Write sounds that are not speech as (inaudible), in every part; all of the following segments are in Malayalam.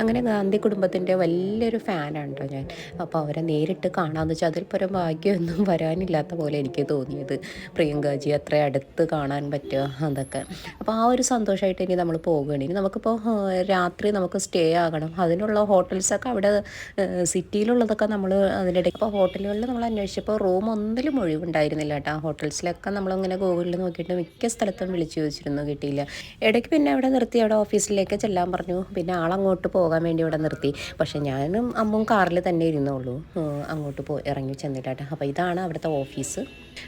അങ്ങനെ ഗാന്ധി കുടുംബത്തിന്റെ വലിയൊരു ഫാനാണ് കേട്ടോ ഞാൻ. അപ്പോൾ അവരെ നേരിട്ട് കാണാമെന്ന് വെച്ചാൽ അതിൽ പരം ഭാഗ്യമൊന്നും വരാനില്ലാത്ത പോലെ എനിക്ക് തോന്നിയത്. പ്രിയങ്കാജി അത്ര അടുത്ത് കാണാൻ പറ്റുക അതൊക്കെ അപ്പോൾ ആ ഒരു സന്തോഷമായിട്ട് ഇനി നമ്മൾ പോകുകയാണ് ഇനി നമുക്കിപ്പോൾ രാത്രി നമുക്ക് സ്റ്റേ ആകണം. അതിനുള്ള ഹോട്ടൽസൊക്കെ അവിടെ സിറ്റിയിലുള്ളതൊക്കെ നമ്മൾ അതിനിടയ്ക്ക് ഇപ്പോൾ ഹോട്ടലുകളിൽ നമ്മൾ അന്വേഷിച്ചപ്പോൾ റൂം ഒന്നിലും ഒഴിവുണ്ടായിരുന്നില്ല കേട്ടോ. ഹോട്ടൽസിലൊക്കെ നമ്മളിങ്ങനെ ഗൂഗിളിൽ നോക്കിയിട്ട് മിക്ക സ്ഥലത്തും വിളിച്ചു ചോദിച്ചിരുന്നു കിട്ടിയില്ല. ഇടയ്ക്ക് പിന്നെ അവിടെ നിർത്തി അവിടെ ഓഫീസിലേക്ക് ചെല്ലാൻ പറഞ്ഞു. പിന്നെ ആളങ്ങോട്ട് പോകാൻ വേണ്ടി ഇവിടെ നിർത്തി. പക്ഷെ ഞാനും അമ്മും കാറിൽ തന്നെ ഇരുന്നുള്ളൂ അങ്ങോട്ട് പോ ഇറങ്ങി ചെന്നിട്ടാട്ടെ. അപ്പോൾ ഇതാണ് അവിടുത്തെ ഓഫീസ്.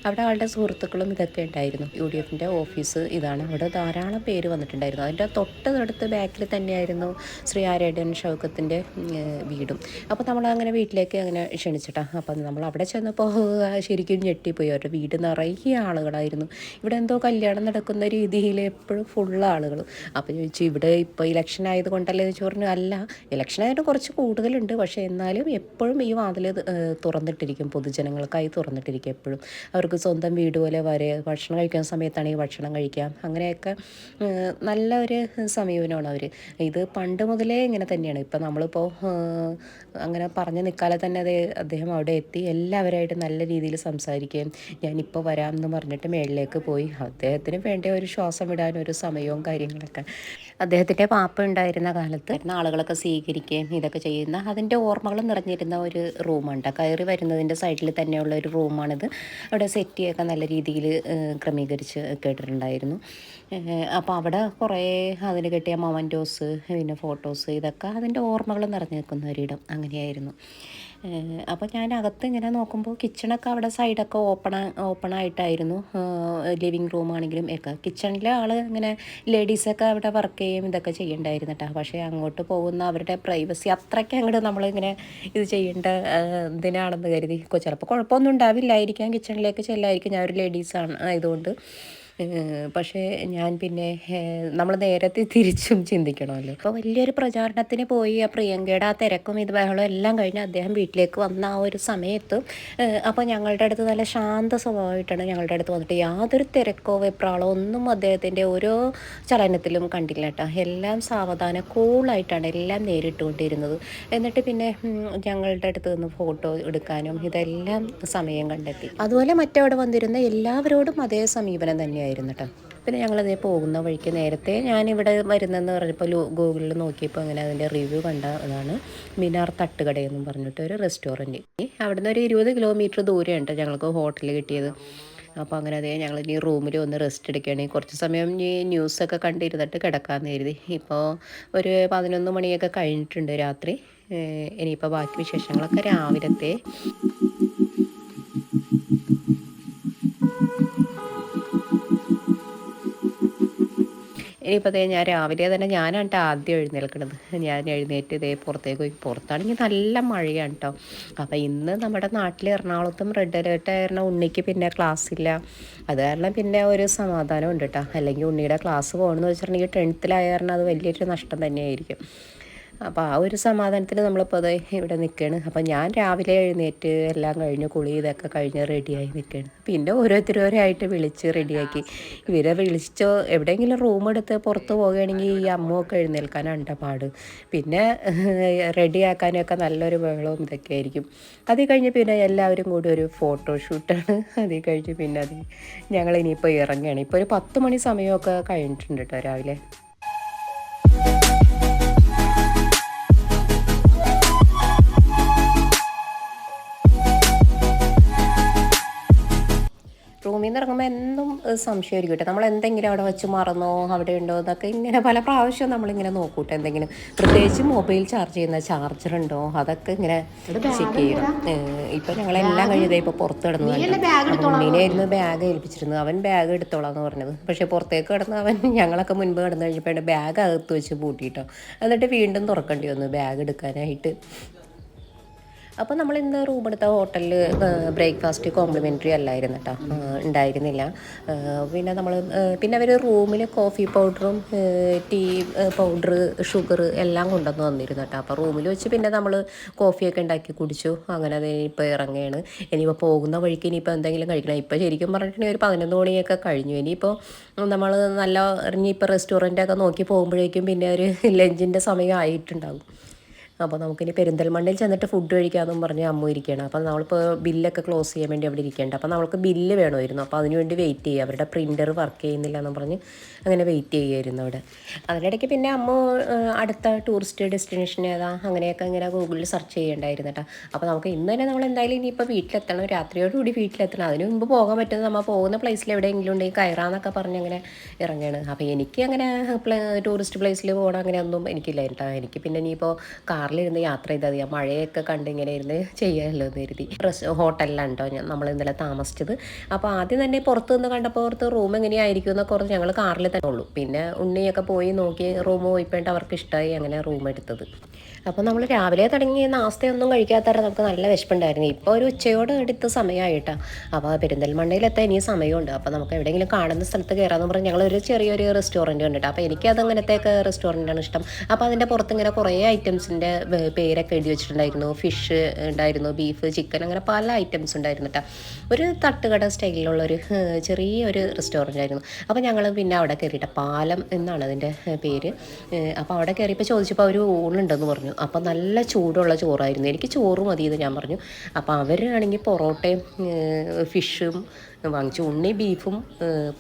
അവിടെ ആളുടെ സുഹൃത്തുക്കളും ഇതൊക്കെ ഉണ്ടായിരുന്നു. യു ഡി എഫിന്റെ ഓഫീസ് ഇതാണ്. അവിടെ ധാരാളം പേര് വന്നിട്ടുണ്ടായിരുന്നു. അതിന്റെ തൊട്ടടുത്ത് ബാക്കിൽ തന്നെയായിരുന്നു ശ്രീ ആരേഡൻ ഷൗക്കത്തിന്റെ വീടും. അപ്പോൾ നമ്മൾ അങ്ങനെ വീട്ടിലേക്ക് അങ്ങനെ ക്ഷണിച്ചിട്ടാ. അപ്പം നമ്മൾ അവിടെ ചെന്നപ്പോൾ ശരിക്കും ഞെട്ടിപ്പോയി. അവരുടെ വീട് നിറയെ ആളുകളായിരുന്നു. ഇവിടെ എന്തോ കല്യാണം നടക്കുന്ന രീതിയിൽ എപ്പോഴും ഫുൾ ആളുകൾ അപ്പോൾ ചോദിച്ചു ഇവിടെ ഇപ്പോൾ ഇലക്ഷൻ ആയതുകൊണ്ടല്ലേ എന്ന് ചോറിനും അല്ല ഇലക്ഷനായിട്ട് കുറച്ച് കൂടുതലുണ്ട്. പക്ഷേ എന്നാലും എപ്പോഴും ഈ വാതിൽ തുറന്നിട്ടിരിക്കും. പൊതുജനങ്ങൾക്കായി തുറന്നിട്ടിരിക്കും എപ്പോഴും. അവർക്ക് സ്വന്തം വീട് പോലെ വരെ ഭക്ഷണം കഴിക്കുന്ന സമയത്താണെങ്കിൽ ഭക്ഷണം കഴിക്കാം അങ്ങനെയൊക്കെ നല്ല ഒരു സമീപനമാണ് അവർ ഇത് പണ്ട് മുതലേ ഇങ്ങനെ തന്നെയാണ്. ഇപ്പം നമ്മളിപ്പോൾ അങ്ങനെ പറഞ്ഞു നിൽക്കാതെ തന്നെ അത് അദ്ദേഹം അവിടെ എത്തി. എല്ലാവരായിട്ട് നല്ല രീതിയിൽ സംസാരിക്കുകയും ഞാനിപ്പോൾ വരാം എന്ന് പറഞ്ഞിട്ട് മേളിലേക്ക് പോയി. അദ്ദേഹത്തിന് വേണ്ട ഒരു ശ്വാസം വിടാൻ ഒരു സമയവും കാര്യങ്ങളൊക്കെ. അദ്ദേഹത്തിന്റെ പാപ്പ ഉണ്ടായിരുന്ന കാലത്ത് വരുന്ന ആളുകളൊക്കെ സ്വീകരിക്കുകയും ഇതൊക്കെ ചെയ്യുന്ന അതിന്റെ ഓർമ്മകൾ നിറഞ്ഞിരുന്ന ഒരു റൂമുണ്ട്. കയറി വരുന്നതിന്റെ സൈഡിൽ തന്നെയുള്ള ഒരു റൂമാണിത്. അവിടെ സെറ്റിയൊക്കെ നല്ല രീതിയിൽ ക്രമീകരിച്ച് കേട്ടിട്ടുണ്ടായിരുന്നു. അപ്പോൾ അവിടെ കുറേ അതിന് കിട്ടിയ മൊമന്റോസ് പിന്നെ ഫോട്ടോസ് ഇതൊക്കെ അതിന്റെ ഓർമ്മകൾ നിറഞ്ഞു നിൽക്കുന്ന ഒരിടം അങ്ങനെയായിരുന്നു. അപ്പോൾ ഞാൻ അകത്ത് ഇങ്ങനെ നോക്കുമ്പോൾ കിച്ചണൊക്കെ അവിടെ സൈഡൊക്കെ ഓപ്പൺ ഓപ്പൺ ആയിട്ടായിരുന്നു. ലിവിങ് റൂം ആണെങ്കിലും ഒക്കെ. കിച്ചണിലെ ആൾ ഇങ്ങനെ ലേഡീസൊക്കെ അവിടെ വർക്ക് ചെയ്യും ഇതൊക്കെ ചെയ്യണ്ടായിരുന്നു കേട്ടോ പക്ഷേ അങ്ങോട്ട് പോകുന്ന അവരുടെ പ്രൈവസി അത്രയ്ക്ക് അങ്ങോട്ട് നമ്മളിങ്ങനെ ഇത് ചെയ്യേണ്ട ഇതിനാണെന്ന് കരുതി. ചിലപ്പോൾ കുഴപ്പമൊന്നും ഉണ്ടാവില്ലായിരിക്കാം. കിച്ചണിലേക്ക് ചെല്ലായിരിക്കും. ഞാൻ ഒരു ലേഡീസാണ് ആയതുകൊണ്ട്. പക്ഷേ ഞാൻ പിന്നെ നമ്മൾ നേരത്തെ തിരിച്ചും ചിന്തിക്കണമല്ലോ. അപ്പോൾ വലിയൊരു പ്രചാരണത്തിന് പോയി ആ പ്രിയങ്കയുടെ ആ തിരക്കും ഇത് ബഹളവും എല്ലാം കഴിഞ്ഞ് അദ്ദേഹം വീട്ടിലേക്ക് വന്ന ആ ഒരു സമയത്ത് അപ്പോൾ ഞങ്ങളുടെ അടുത്ത് നല്ല ശാന്ത സ്വഭാവമായിട്ടാണ് ഞങ്ങളുടെ അടുത്ത് വന്നിട്ട് യാതൊരു തിരക്കോ വെപ്രാളോ ഒന്നും അദ്ദേഹത്തിന്റെ ഓരോ ചലനത്തിലും കണ്ടില്ല കേട്ടോ. എല്ലാം സാവധാനം കൂളായിട്ടാണ് എല്ലാം നേരിട്ടുകൊണ്ടിരുന്നത്. എന്നിട്ട് പിന്നെ ഞങ്ങളുടെ അടുത്ത് നിന്ന് ഫോട്ടോ എടുക്കാനും ഇതെല്ലാം സമയം കണ്ടെത്തി. അതുപോലെ മറ്റവിടെ വന്നിരുന്ന എല്ലാവരോടും അതേ സമീപനം തന്നെയായിരുന്നു കേട്ടോ പിന്നെ ഞങ്ങളിതേ പോകുന്ന വഴിക്ക് നേരത്തെ ഞാനിവിടെ വരുന്നതെന്ന് പറഞ്ഞപ്പോൾ ഗൂഗിളിൽ നോക്കിയപ്പോൾ അങ്ങനെ അതിന്റെ റിവ്യൂ കണ്ടതാണ് മിനാർ തട്ടുകടയെന്നും പറഞ്ഞിട്ട് ഒരു റെസ്റ്റോറന്റ്. അവിടുന്ന് ഒരു ഇരുപത് കിലോമീറ്റർ ദൂരമുണ്ട് ഞങ്ങൾക്ക് ഹോട്ടൽ കിട്ടിയത്. അപ്പോൾ അങ്ങനെ അതേ ഞങ്ങൾ ഇനി റൂമിൽ ഒന്ന് റെസ്റ്റ് എടുക്കുകയാണെങ്കിൽ കുറച്ച് സമയം ഈ ന്യൂസൊക്കെ കണ്ടിരുന്നിട്ട് കിടക്കാമെന്ന് കരുതി. ഇപ്പോൾ ഒരു പതിനൊന്ന് മണിയൊക്കെ കഴിഞ്ഞിട്ടുണ്ട് രാത്രി. ഇനിയിപ്പോൾ ബാക്കി വിശേഷങ്ങളൊക്കെ രാവിലത്തെ ഇനിയിപ്പോൾ ഞാൻ രാവിലെ തന്നെ ഞാനാണ് കേട്ടോ ആദ്യം എഴുന്നേൽക്കണത്. ഞാൻ എഴുന്നേറ്റ് ഇതേ പുറത്തേക്ക് പോയി പുറത്താണെങ്കിൽ നല്ല മഴയാണ് കേട്ടോ അപ്പോൾ ഇന്ന് നമ്മുടെ നാട്ടിൽ എറണാകുളത്തും റെഡ് അലേർട്ട് ആയിരുന്ന ഉണ്ണിക്ക് പിന്നെ ക്ലാസ് ഇല്ല. അത് കാരണം പിന്നെ ഒരു സമാധാനം ഉണ്ട് കേട്ടോ അല്ലെങ്കിൽ ഉണ്ണിയുടെ ക്ലാസ് പോകണമെന്ന് വെച്ചിട്ടുണ്ടെങ്കിൽ ടെൻത്തിലായ കാരണം അത് വലിയൊരു നഷ്ടം തന്നെയായിരിക്കും. അപ്പോൾ ആ ഒരു സമാധാനത്തിൽ നമ്മളിപ്പോൾ അത് ഇവിടെ നിൽക്കുകയാണ് അപ്പോൾ ഞാൻ രാവിലെ എഴുന്നേറ്റ് എല്ലാം കഴിഞ്ഞ് കുളി ഇതൊക്കെ കഴിഞ്ഞ് റെഡിയായി നിൽക്കുകയാണ് പിന്നെ ഓരോരുത്തരോരായിട്ട് വിളിച്ച് റെഡിയാക്കി. ഇവരെ വിളിച്ചോ എവിടെയെങ്കിലും റൂം എടുത്ത് പുറത്ത് പോവുകയാണെങ്കിൽ ഈ അമ്മയൊക്കെ എഴുന്നേൽക്കാനാണ് പാട് പിന്നെ റെഡിയാക്കാനൊക്കെ നല്ലൊരു ബഹളവും ഇതൊക്കെ ആയിരിക്കും. അത് കഴിഞ്ഞ് പിന്നെ എല്ലാവരും കൂടി ഒരു ഫോട്ടോഷൂട്ടാണ് അത് കഴിഞ്ഞ് പിന്നെ അത് ഞങ്ങൾ ഇനിയിപ്പോൾ ഇറങ്ങുകയാണ് ഇപ്പോൾ ഒരു പത്ത് മണി സമയമൊക്കെ കഴിഞ്ഞിട്ടുണ്ട് കേട്ടോ രാവിലെ. എന്നും ഏഹ്, സംശയമായിരിക്കും കേട്ടോ നമ്മൾ എന്തെങ്കിലും അവിടെ വെച്ച് മറന്നോ അവിടെ ഉണ്ടോ എന്നൊക്കെ ഇങ്ങനെ പല പ്രാവശ്യം നമ്മളിങ്ങനെ നോക്കൂട്ടെ എന്തെങ്കിലും. പ്രത്യേകിച്ച് മൊബൈൽ ചാർജ് ചെയ്യുന്ന ചാർജർ ഉണ്ടോ? അതൊക്കെ ഇങ്ങനെ ചെക്ക് ചെയ്യണം. ഇപ്പൊ ഞങ്ങളെല്ലാം കഴിഞ്ഞതേ ഇപ്പൊ പുറത്ത് കിടന്നു ഉണ്ണീനായിരുന്നു ബാഗ് ഏൽപ്പിച്ചിരുന്നു അവൻ ബാഗ് എടുത്തോളാന്ന് പറഞ്ഞത്. പക്ഷെ പുറത്തേക്ക് കിടന്ന് അവൻ ഞങ്ങളൊക്കെ മുൻപ് കിടന്നു കഴിഞ്ഞപ്പോഴാണ് ബാഗ് അകത്ത് വെച്ച് പൂട്ടിയിട്ടോ. എന്നിട്ട് വീണ്ടും തുറക്കേണ്ടി വന്നു ബാഗ് എടുക്കാനായിട്ട്. അപ്പോൾ നമ്മൾ ഇന്ന് റൂം എടുത്ത ഹോട്ടലിൽ ബ്രേക്ക്ഫാസ്റ്റ് കോംപ്ലിമെന്ററി അല്ലായിരുന്നു കേട്ടോ ഉണ്ടായിരുന്നില്ല. പിന്നെ നമ്മൾ പിന്നെ അവർ റൂമിൽ കോഫി പൗഡറും ടീ പൗഡർ ഷുഗർ എല്ലാം കൊണ്ടുവന്ന് വന്നിരുന്നു കേട്ടോ അപ്പോൾ റൂമിൽ വെച്ച് പിന്നെ നമ്മൾ കോഫിയൊക്കെ ഉണ്ടാക്കി കുടിച്ചു. അങ്ങനെ അത് ഇപ്പോൾ ഇറങ്ങുകയാണ് ഇനിയിപ്പോൾ പോകുന്ന വഴിക്ക് ഇനിയിപ്പോൾ എന്തെങ്കിലും കഴിക്കണം. ഇപ്പോൾ ശരിക്കും പറഞ്ഞിട്ടുണ്ടെങ്കിൽ ഒരു പതിനൊന്ന് മണിയൊക്കെ കഴിഞ്ഞു. ഇനിയിപ്പോൾ നമ്മൾ നല്ല ഇറങ്ങി ഇനിയിപ്പോൾ റെസ്റ്റോറന്റൊക്കെ നോക്കി പോകുമ്പോഴേക്കും പിന്നെ ഒരു (laughs) ലഞ്ചിന്റെ സമയം ആയിട്ടുണ്ടാകും. അപ്പോൾ നമുക്കിനി പെരിന്തൽമണ്ണയിൽ ചെന്നിട്ട് ഫുഡ് കഴിക്കാമെന്നും പറഞ്ഞ് അമ്മ ഇരിക്കുകയാണ്. അപ്പോൾ നമ്മളിപ്പോൾ ബില്ലൊക്കെ ക്ലോസ് ചെയ്യാൻ വേണ്ടി അവിടെ ഇരിക്കേണ്ട അപ്പോൾ നമ്മൾക്ക് ബില്ല് വേണമായിരുന്നു. അപ്പോൾ അതിനുവേണ്ടി വെയിറ്റ് ചെയ്യുക. അവരുടെ പ്രിന്റർ വർക്ക് ചെയ്യുന്നില്ല എന്ന് പറഞ്ഞ് അങ്ങനെ വെയിറ്റ് ചെയ്യുമായിരുന്നു അവിടെ. അതിനിടയ്ക്ക് പിന്നെ അമ്മ അടുത്ത ടൂറിസ്റ്റ് ഡെസ്റ്റിനേഷൻ ഏതാ? അങ്ങനെയൊക്കെ ഇങ്ങനെ ഗൂഗിളിൽ സെർച്ച് ചെയ്യേണ്ടായിരുന്നു കേട്ടോ. അപ്പോൾ നമുക്ക് ഇന്ന് തന്നെ നമ്മൾ എന്തായാലും ഇനിയിപ്പോൾ വീട്ടിലെത്തണം. രാത്രിയോടുകൂടി വീട്ടിലെത്തണം. അതിന് മുമ്പ് പോകാൻ പറ്റുന്നത് നമ്മൾ പോകുന്ന പ്ലേസിൽ എവിടെയെങ്കിലും ഉണ്ടെങ്കിൽ കയറാന്നൊക്കെ പറഞ്ഞ് അങ്ങനെ ഇറങ്ങുകയാണ് അപ്പോൾ എനിക്ക് അങ്ങനെ ടൂറിസ്റ്റ് പ്ലേസിൽ പോകണം അങ്ങനെ ഒന്നും എനിക്കില്ല കേട്ടോ. എനിക്ക് പിന്നെ ഇനിയിപ്പോൾ കാറിലിരുന്ന് യാത്ര ചെയ്താൽ മതി മഴയൊക്കെ കണ്ട് ഇങ്ങനെ ഇരുന്ന് ചെയ്യാമല്ലോ എന്ന് കരുതി. ഹോട്ടലിലാണ് കേട്ടോ ഞാൻ നമ്മൾ ഇന്നലെ താമസിച്ചത്. അപ്പോൾ ആദ്യം തന്നെ പുറത്ത് നിന്ന് കണ്ടപ്പോൾ ഓർത്ത് റൂം എങ്ങനെയായിരിക്കും എന്നൊക്കെ കുറച്ച് ഞങ്ങൾ കാറിൽ തന്നെ ഉള്ളൂ. പിന്നെ ഉണ്ണിയൊക്കെ പോയി നോക്കി റൂം പോയിപ്പോയിട്ട് അവർക്ക് ഇഷ്ടമായി അങ്ങനെ റൂം എടുത്തത്. അപ്പോൾ നമ്മൾ രാവിലെ തുടങ്ങി നാസ്തയൊന്നും കഴിക്കാത്തവരെ നമുക്ക് നല്ല വിശപ്പുണ്ടായിരുന്നു. ഇപ്പോൾ ഒരു ഉച്ചയോട് എടുത്ത സമയമായിട്ടാണ് അപ്പോൾ പെരിന്തൽമണ്ണയിലെത്താൻ ഇനിയും സമയമുണ്ട്. അപ്പോൾ നമുക്ക് എവിടെയെങ്കിലും കാണുന്ന സ്ഥലത്ത് കയറാമെന്ന് പറഞ്ഞ് ഞങ്ങളൊരു ചെറിയൊരു റെസ്റ്റോറന്റ് കണ്ടിട്ട്. അപ്പോൾ എനിക്കത് അങ്ങനത്തെയൊക്കെ റെസ്റ്റോറന്റാണ് ഇഷ്ടം. അപ്പോൾ അതിന്റെ പുറത്ത് ഇങ്ങനെ കുറേ ഐറ്റംസിന്റെ പേരൊക്കെ എഴുതി വെച്ചിട്ടുണ്ടായിരുന്നു. ഫിഷ് ഉണ്ടായിരുന്നു ബീഫ് ചിക്കൻ അങ്ങനെ പല ഐറ്റംസ് ഉണ്ടായിരുന്നു കേട്ടോ ഒരു തട്ടുകട സ്റ്റൈലിലുള്ള ഒരു ചെറിയൊരു റെസ്റ്റോറന്റ് ആയിരുന്നു. അപ്പോൾ ഞങ്ങൾ പിന്നെ അവിടെ കയറിയിട്ട് പാലം എന്നാണ് അതിന്റെ പേര്. അപ്പോൾ അവിടെ കയറിയപ്പോൾ ചോദിച്ചപ്പോൾ അവർ ഊണുണ്ടെന്ന് പറഞ്ഞു. അപ്പോൾ നല്ല ചൂടുള്ള ചോറായിരുന്നു. എനിക്ക് ചോറ് മതി എന്ന് ഞാൻ പറഞ്ഞു. അപ്പോൾ അവരാണെങ്കിൽ പൊറോട്ടയും ഫിഷും വാങ്ങിച്ചു. ഉണ്ണി ബീഫും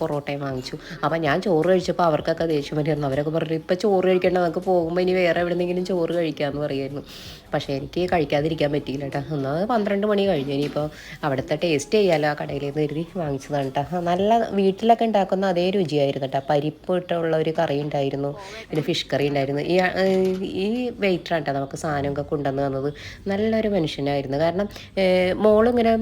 പൊറോട്ടയും വാങ്ങിച്ചു. അപ്പോൾ ഞാൻ ചോറ് കഴിച്ചപ്പോൾ അവർക്കൊക്കെ ദേഷ്യം വരുമായിരുന്നു അവരൊക്കെ പറഞ്ഞു ഇപ്പോൾ ചോറ് കഴിക്കേണ്ട നമുക്ക് പോകുമ്പോൾ ഇനി വേറെ എവിടെന്നെങ്കിലും ചോറ് കഴിക്കാമെന്ന് പറയുമായിരുന്നു. പക്ഷേ എനിക്ക് കഴിക്കാതിരിക്കാൻ പറ്റിയില്ല കേട്ടോ എന്നാൽ പന്ത്രണ്ട് മണി കഴിഞ്ഞു. ഇനിയിപ്പോൾ അവിടുത്തെ ടേസ്റ്റ് ചെയ്യാമല്ലോ ആ കടയിൽ നിന്ന് കരുതി വാങ്ങിച്ചതാണ് കേട്ടോ നല്ല വീട്ടിലൊക്കെ ഉണ്ടാക്കുന്ന അതേ രുചിയായിരുന്നു കേട്ടോ പരിപ്പ് ഇട്ടുള്ള ഒരു കറി ഉണ്ടായിരുന്നു. പിന്നെ ഫിഷ് കറി ഉണ്ടായിരുന്നു. ഈ ഈ വെയിറ്ററാണ് കേട്ടോ നമുക്ക് സാധനമൊക്കെ കൊണ്ടുവന്ന് തന്നത്. നല്ലൊരു മനുഷ്യനായിരുന്നു. കാരണം മോളിങ്ങനെ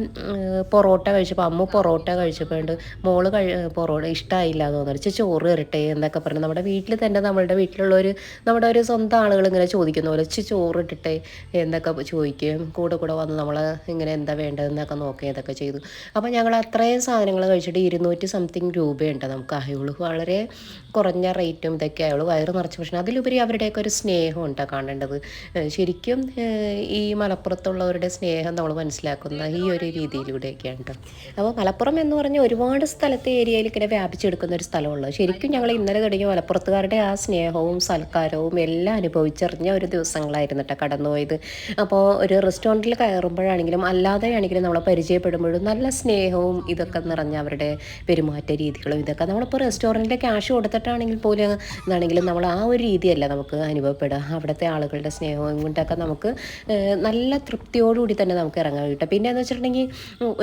പൊറോട്ട കഴിച്ചപ്പോൾ അമ്മ പൊറോട്ട കഴിച്ചപ്പോണ്ട് മോൾ കഴി പൊറോട്ട ഇഷ്ടമായില്ല എന്ന് "ഇച്ചിരി ചോറ് തരട്ടെ എന്നൊക്കെ പറഞ്ഞു നമ്മുടെ വീട്ടിൽ തന്നെ നമ്മളുടെ വീട്ടിലുള്ളവർ നമ്മുടെ ഒരു സ്വന്തം ആളുകൾ ഇങ്ങനെ ചോദിക്കുന്ന പോലെ ഇച്ചിരി ചോറ് ഇട്ടിട്ടെ എന്നൊക്കെ ചോദിക്കുകയും കൂടെ കൂടെ വന്ന് നമ്മൾ ഇങ്ങനെ എന്താ വേണ്ടതെന്നൊക്കെ നോക്കുകയും ഇതൊക്കെ ചെയ്തു. അപ്പോൾ ഞങ്ങൾ അത്രയും സാധനങ്ങൾ കഴിച്ചിട്ട് ഇരുന്നൂറ്റി സംതിങ് രൂപയുണ്ട് നമുക്ക്. ആയുള്ളൂ വളരെ കുറഞ്ഞ റേറ്റും ഇതൊക്കെ ആയുള്ളൂ വയറ് നിറച്ച് പക്ഷേ അതിലുപരി അവരുടെയൊക്കെ ഒരു സ്നേഹം ഉണ്ടാ കാണേണ്ടത് ശരിക്കും ഈ മലപ്പുറത്തുള്ളവരുടെ സ്നേഹം നമ്മൾ മനസ്സിലാക്കുന്ന ഈ ഒരു രീതിയിലൂടെയൊക്കെയാണ് കേട്ടോ അപ്പോൾ മലപ്പുറം എന്ന് പറഞ്ഞ ഒരുപാട് സ്ഥലത്തെ ഏരിയയിൽ ഇങ്ങനെ വ്യാപിച്ചെടുക്കുന്ന ഒരു സ്ഥലമുള്ളത് ശരിക്കും ഞങ്ങൾ ഇന്നലെ തുടങ്ങിയ മലപ്പുറത്തുകാരുടെ ആ സ്നേഹവും സൽക്കാരവും എല്ലാം അനുഭവിച്ചറിഞ്ഞ ഒരു ദിവസങ്ങളായിരുന്നു കേട്ടോ കടന്നുപോയത്. അപ്പോൾ ഒരു റെസ്റ്റോറന്റിൽ കയറുമ്പോഴാണെങ്കിലും അല്ലാതെ ആണെങ്കിലും നമ്മളെ പരിചയപ്പെടുമ്പോഴും നല്ല സ്നേഹവും ഇതൊക്കെ നിറഞ്ഞ അവരുടെ പെരുമാറ്റ രീതികളും ഇതൊക്കെ നമ്മളിപ്പോൾ റെസ്റ്റോറന്റിൽ ക്യാഷ് കൊടുത്തിട്ടാണെങ്കിൽ പോലും എന്നാണെങ്കിലും നമ്മൾ ആ ഒരു രീതിയല്ല നമുക്ക് അനുഭവപ്പെടുക. അവിടുത്തെ ആളുകളുടെ സ്നേഹവും കൊണ്ടൊക്കെ നമുക്ക് നല്ല തൃപ്തിയോടുകൂടി തന്നെ നമുക്ക് ഇറങ്ങാൻ കിട്ടും പിന്നെ എന്ന് വെച്ചിട്ടുണ്ടെങ്കിൽ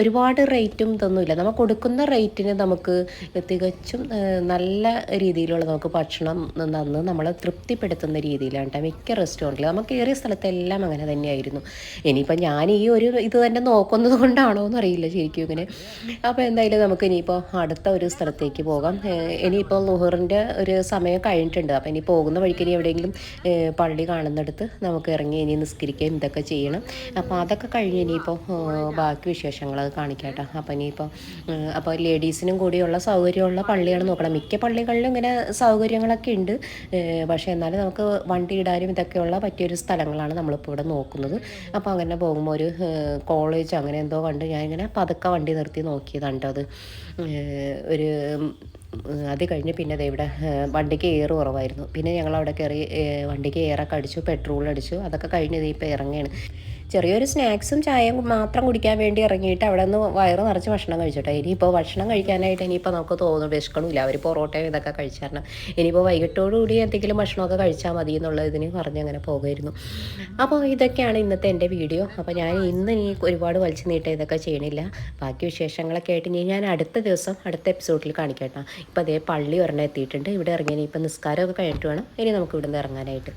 ഒരുപാട് റേറ്റും ഇതൊന്നുമില്ല. നമ്മൾ കൊടുക്കുന്ന റേറ്റിന് നമുക്ക് തികച്ചും നല്ല രീതിയിലുള്ള നമുക്ക് ഭക്ഷണം തന്ന് നമ്മളെ തൃപ്തിപ്പെടുത്തുന്ന രീതിയിലാണ് കേട്ടോ. മിക്ക റെസ്റ്റോറന്റിൽ നമുക്ക് കയറിയ സ്ഥലത്തെല്ലാം അങ്ങനെ തന്നെയായിരുന്നു. ഇനിയിപ്പോൾ ഞാൻ ഈ ഒരു ഇത് തന്നെ നോക്കുന്നത് കൊണ്ടാണോ എന്ന് അറിയില്ല ശരിക്കും ഇങ്ങനെ. അപ്പോൾ എന്തായാലും നമുക്ക് ഇനിയിപ്പോൾ അടുത്ത ഒരു സ്ഥലത്തേക്ക് പോകാം. ഇനിയിപ്പോൾ ലുഹറിന്റെ ഒരു സമയം കഴിഞ്ഞിട്ടുണ്ട്. അപ്പോൾ ഇനി പോകുന്ന വഴിക്ക് ഇനി എവിടെയെങ്കിലും പള്ളി കാണുന്നിടത്ത് നമുക്ക് ഇറങ്ങി ഇനി നിസ്കരിക്കുകയും ഇതൊക്കെ ചെയ്യണം. അപ്പോൾ അതൊക്കെ കഴിഞ്ഞ് ഇനിയിപ്പോൾ ബാക്കി വിശേഷങ്ങൾ കാണിക്കാം കേട്ടോ. അപ്പോൾ ഇനിയിപ്പോൾ അപ്പോൾ ലേഡീസിനും കൂടിയുള്ള സൗകര്യമുള്ള പള്ളിയാണ് നോക്കണം. മിക്ക പള്ളികളിലും ഇങ്ങനെ സൗകര്യങ്ങളൊക്കെ ഉണ്ട്. പക്ഷേ എന്നാലും നമുക്ക് വണ്ടി ഇടാനും ഇതൊക്കെയുള്ള പറ്റിയൊരു സ്ഥലങ്ങളാണ് നമ്മളിപ്പോൾ ഇവിടെ നോക്കുന്നത്. അപ്പോൾ അങ്ങനെ പോകുമ്പോൾ ഒരു കോളേജ് അങ്ങനെ എന്തോ കണ്ട് ഇങ്ങനെ പതുക്കെ വണ്ടി നിർത്തി നോക്കിയതാണ് അത്. ഒരു അത് കഴിഞ്ഞ് പിന്നെ ഇവിടെ വണ്ടിക്ക് എയർ കുറവായിരുന്നു. പിന്നെ ഞങ്ങൾ അവിടെ കയറി വണ്ടിക്ക് എയറൊക്കെ അടിച്ചു പെട്രോൾ അടിച്ചു അതൊക്കെ കഴിഞ്ഞ് ഇതിപ്പോൾ ഇപ്പോൾ ഇറങ്ങുകയാണ്. ചെറിയൊരു സ്നാക്സും ചായയും മാത്രം കുടിക്കാൻ വേണ്ടി ഇറങ്ങിയിട്ട് അവിടെ നിന്ന് വയറ് നിറച്ച് ഭക്ഷണം കഴിച്ചിട്ടോ. ഇനിയിപ്പോൾ ഭക്ഷണം കഴിക്കാനായിട്ട് ഇനിയിപ്പോൾ നമുക്ക് തോന്നുന്നു വിശക്കണമില്ല അവർ പൊറോട്ടയും ഇതൊക്കെ കഴിച്ചാരണം ഇനിയിപ്പോൾ വൈകിട്ടോടുകൂടി എന്തെങ്കിലും ഭക്ഷണമൊക്കെ കഴിച്ചാൽ മതി എന്നുള്ള ഇതിന് പറഞ്ഞ് അങ്ങനെ പോകുമായിരുന്നു. അപ്പോൾ ഇതൊക്കെയാണ് ഇന്നത്തെ എന്റെ വീഡിയോ. അപ്പോൾ ഞാൻ ഇന്ന് ഇനി ഒരുപാട് വലിച്ചു നീട്ടം ഇതൊക്കെ ചെയ്യണില്ല. ബാക്കി വിശേഷങ്ങളൊക്കെ ആയിട്ട് ഇനി ഞാൻ അടുത്ത ദിവസം അടുത്ത എപ്പിസോഡിൽ കാണിക്കട്ടോ കേട്ടോ. ഇപ്പോൾ അതേ പള്ളി ഒരെണ്ണം എത്തിയിട്ടുണ്ട്. ഇവിടെ ഇറങ്ങി ഇനിയിപ്പോൾ നിസ്കാരമൊക്കെ കഴിഞ്ഞിട്ട് വേണം. ഇനി നമുക്ക് ഇവിടുന്ന് ഇറങ്ങാനായിട്ട്.